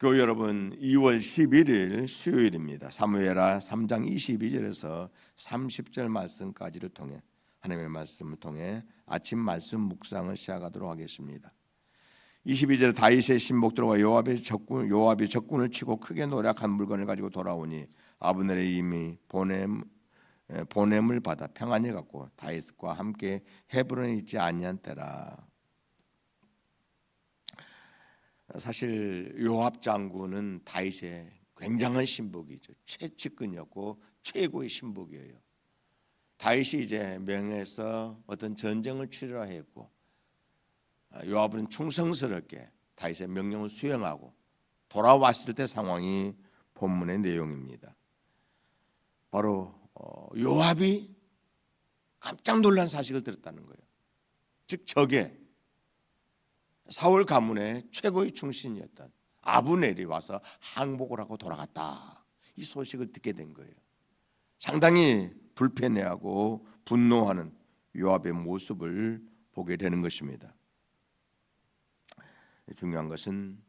교회 여러분 2월 11일 수요일입니다. 사무엘하 3장 22절에서 30절 말씀까지를 통해 하나님의 말씀을 통해 아침 말씀 묵상을 시작하도록 하겠습니다. 22절 다윗의 신복들과 요압의 적군 요압이 적군을 치고 크게 노력한 물건을 가지고 돌아오니 아브넬의 이미 보냄 에, 보냄을 받아 평안히 갖고 다윗과 함께 헤브론에 있지 아니한 때라. 사실 요압 장군은 다윗의 굉장한 신복이죠. 최측근이었고 최고의 신복이에요. 다윗이 이제 명예에서 어떤 전쟁을 치르라 했고 요압은 충성스럽게 다윗의 명령을 수행하고 돌아왔을 때 상황이 본문의 내용입니다. 바로 어, 요압이 깜짝 놀란 사실을 들었다는 거예요. 즉 적의 사울 가문의 최고의 충신이었던 아브넬이 와서 항복을 하고 돌아갔다. 이 소식을 듣게 된 거예요. 상당히 불편해하고 분노하는 요압의 모습을 보게 되는 것입니다. 중요한 것은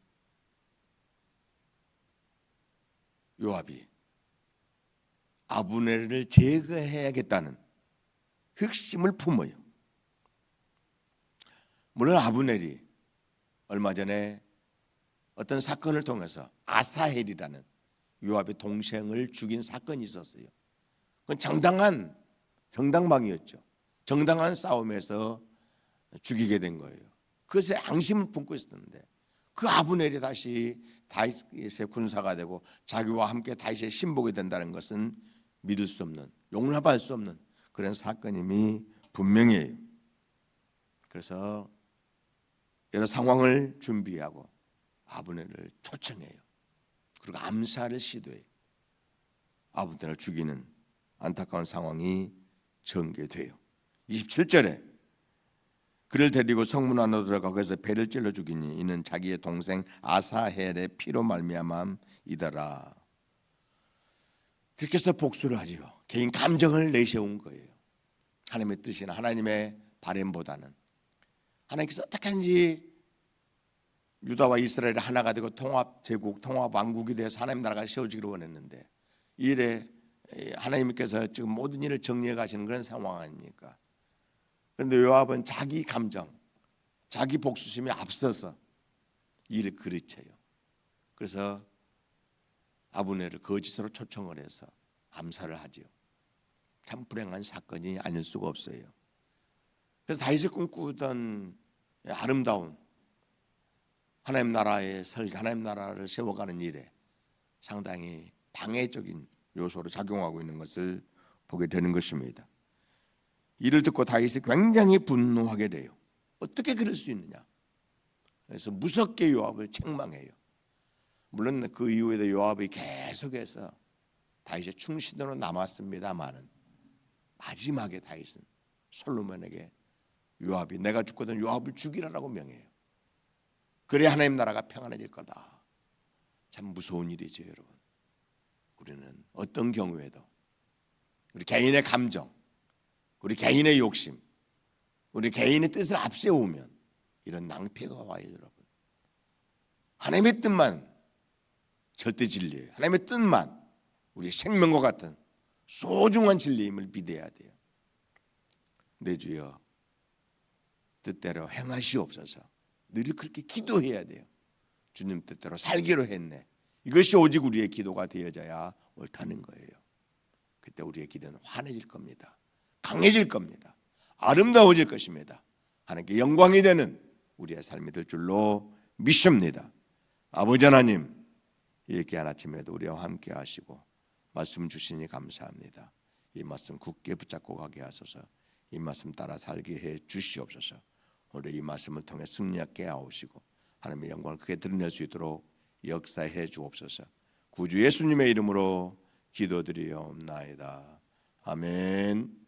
요압이 아브넬을 제거해야겠다는 흑심을 품어요. 물론 아브넬이 얼마 전에 어떤 사건을 통해서 아사헬이라는 요압의 동생을 죽인 사건이 있었어요. 그건 정당한 정당방위였죠. 정당한 싸움에서 죽이게 된 거예요. 그것에 앙심을 품고 있었는데 그 아브넬이 다시 다윗의 군사가 되고 자기와 함께 다윗의 신복이 된다는 것은 믿을 수 없는 용납할 수 없는 그런 사건임이 분명해요. 그래서 여러 상황을 준비하고 아브넬을 초청해요. 그리고 암살을 시도해요. 아브넬을 죽이는 안타까운 상황이 전개돼요. 27절에 그를 데리고 성문 안으로 들어가 거기서 배를 찔러 죽이니 이는 자기의 동생 아사헬의 피로 말미암함이더라. 그렇게 해서 복수를 하지요. 개인 감정을 내세운 거예요. 하나님의 뜻이나 하나님의 바램보다는 하나님께서 어떻게 하는지 유다와 이스라엘이 하나가 되고 통합 제국, 통합 왕국이 돼서 하나님 나라가 세워지기를 원했는데 이 일에 하나님께서 지금 모든 일을 정리해 가시는 그런 상황 아닙니까? 그런데 요압은 자기 감정, 자기 복수심이 앞서서 일을 그르쳐요. 그래서 아브넬을 거짓으로 초청을 해서 암살을 하지요. 참 불행한 사건이 아닐 수가 없어요. 그래서 다윗이 꿈꾸던 아름다운 하나님 나라의 설 하나님 나라를 세워가는 일에 상당히 방해적인 요소로 작용하고 있는 것을 보게 되는 것입니다. 이를 듣고 다윗이 굉장히 분노하게 돼요. 어떻게 그럴 수 있느냐? 그래서 무섭게 요압을 책망해요. 물론 그 이후에도 요압이 계속해서 다윗의 충신으로 남았습니다만은 마지막에 다윗은 솔로몬에게 요압이 내가 죽거든 요압을 죽이라라고 명해요. 그래 하나님 나라가 평안해질 거다. 참 무서운 일이죠, 여러분. 우리는 어떤 경우에도 우리 개인의 감정, 우리 개인의 욕심, 우리 개인의 뜻을 앞세우면 이런 낭패가 와요, 여러분. 하나님의 뜻만 절대 진리예요. 하나님의 뜻만 우리 생명과 같은 소중한 진리임을 믿어야 돼요. 내 주여 뜻대로 행하시옵소서. 늘 그렇게 기도해야 돼요. 주님 뜻대로 살기로 했네. 이것이 오직 우리의 기도가 되어져야 옳다는 거예요. 그때 우리의 기도는 환해질 겁니다. 강해질 겁니다. 아름다워질 것입니다. 하나님께 영광이 되는 우리의 삶이 될 줄로 믿습니다. 아버지 하나님 이렇게 한 아침에도 우리와 함께 하시고 말씀 주시니 감사합니다. 이 말씀 굳게 붙잡고 가게 하소서. 이 말씀 따라 살게 해 주시옵소서. 오늘 이 말씀을 통해 승리하게 하옵시고 하나님의 영광을 크게 드러낼 수 있도록 역사해 주옵소서. 구주 예수님의 이름으로 기도드리옵나이다. 아멘.